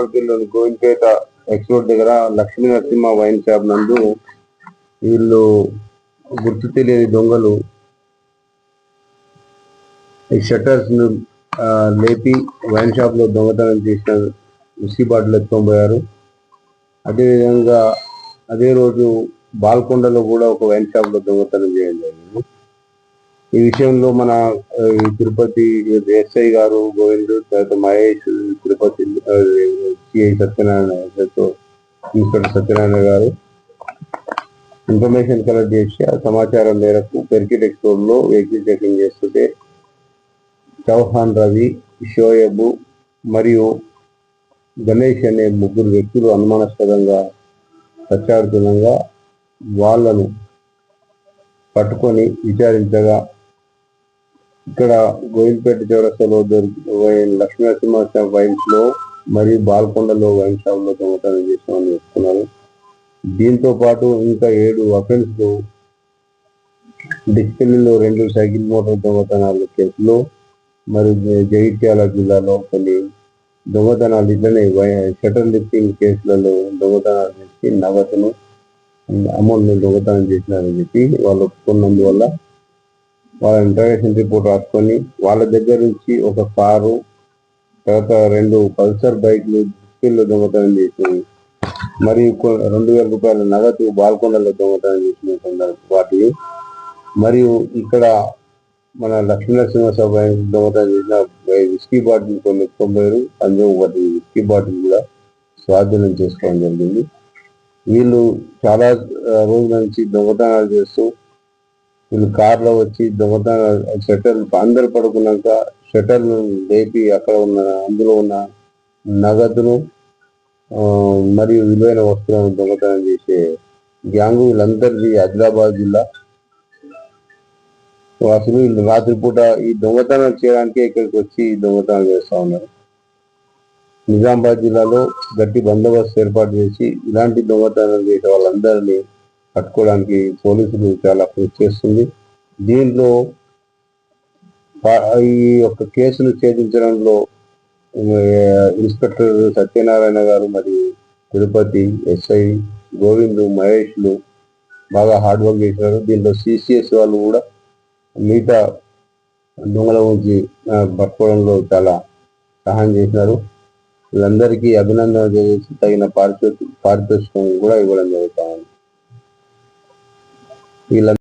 మార్కెట్లోని Govindapeta export దగ్గర Lakshmi Narasimha wine shop నందు వీళ్ళు గుర్తు తెలియని దొంగలు ఈ షట్టర్స్ను లేపి వైన్ షాప్లో దొంగతనం చేసిన విస్కీ బాటిల్ ఎత్తుకొని పోయారు. అదేవిధంగా అదే రోజు బాల్కొండలో కూడా ఒక వైన్ షాప్లో దొంగతనం చేయడం జరిగింది. ఈ విషయంలో మన తిరుపతి ఎస్ఐ గారు గోవింద్ తర్వాత మహేష్ తిరుపతి సిఐ సత్యనారాయణ గారితో ఇన్స్పెక్టర్ సత్యనారాయణ గారు ఇన్ఫర్మేషన్ కలెక్ట్ చేసి ఆ సమాచారం మేరకు పెర్కిట్ వెహికల్ చెకింగ్ చేస్తుంటే చౌహాన్ రవి షోయబ్ మరియు గణేష్ అనే ముగ్గురు వ్యక్తులు అనుమానాస్పదంగా ప్రచారుతుండగా వాళ్ళను పట్టుకొని విచారించగా ఇక్కడ గోవిందపేట చౌరస్తాలో దొరికి లక్ష్మీనరసింహ వైన్స్లో మరియు బాల్కొండలో వైన్ షాప్లో దొంగతనం చేసామని చెప్తున్నారు. దీంతో పాటు ఇంకా ఏడు అఫెన్స్ డిస్పెల్లిలో రెండు సైకిల్ మోటార్ దొంగతనాల కేసులో మరియు జగిత్యాల జిల్లాలో కొన్ని దొంగతనాలు ఇట్లనే షటర్ లిఫ్టింగ్ కేసులలో దొంగతనాలు చేసి నగదును అమౌంట్ దొంగతనం చేసినారని చెప్పి వాళ్ళు ఒప్పుకున్నందువల్ల వాళ్ళ ఇంటర్నేషనల్ రిపోర్ట్ రాసుకొని వాళ్ళ దగ్గర నుంచి ఒక కారు తర్వాత రెండు పల్సర్ బైక్లు డిస్పిల్లో దొంగతనం చేసి మరియు రెండు వేల రూపాయల నగదు బాల్కొండలో దొంగతనం చేసిన సందర్భం వాటిని మరియు ఇక్కడ మన లక్ష్మీనరసింహ దొంగతనం చేసిన విస్కీ బాటిల్ కొన్ని ఎత్తుకోబోయారు అందులో వాటి విస్కీ బాటిల్ కూడా స్వాధీనం చేసుకోవడం జరిగింది. వీళ్ళు చాలా రోజుల నుంచి దొంగతనాలు చేస్తూ వీళ్ళు కార్లో వచ్చి దొంగత షటర్ అందరు పడుకున్నాక షటర్ లేపి అక్కడ ఉన్న అందులో ఉన్న నగదును మరియు విలువైన వస్తువులను దొంగతనం చేసే గ్యాంగ్ వీళ్ళందరిది ఆదిలాబాద్ జిల్లా. అసలు వీళ్ళు రాత్రిపూట ఈ దొంగతనం చేయడానికి ఇక్కడికి వచ్చి దొంగతనం చేస్తూ ఉన్నారు. నిజామాబాద్ జిల్లాలో గట్టి బందోబస్తు ఏర్పాటు చేసి ఇలాంటి దొంగతనం చేసే వాళ్ళందరినీ పట్టుకోవడానికి పోలీసులు చాలా కృషి చేస్తుంది. దీంట్లో ఈ యొక్క కేసును ఛేదించడంలో ఇన్స్పెక్టర్ సత్యనారాయణ గారు మరియు తిరుపతి ఎస్ఐ గోవింద్ మహేష్లు బాగా హార్డ్ వర్క్ చేశారు. దీంట్లో సిసిఎస్ వాళ్ళు కూడా మిగతా దొంగల గురించి పట్టుకోవడంలో చాలా సహాయం చేసినారు. వీళ్ళందరికీ అభినందన చేసి తగిన పారితోషికం పారితోషికం కూడా ఇవ్వడం జరిగింది. ఉంది వీళ్ళ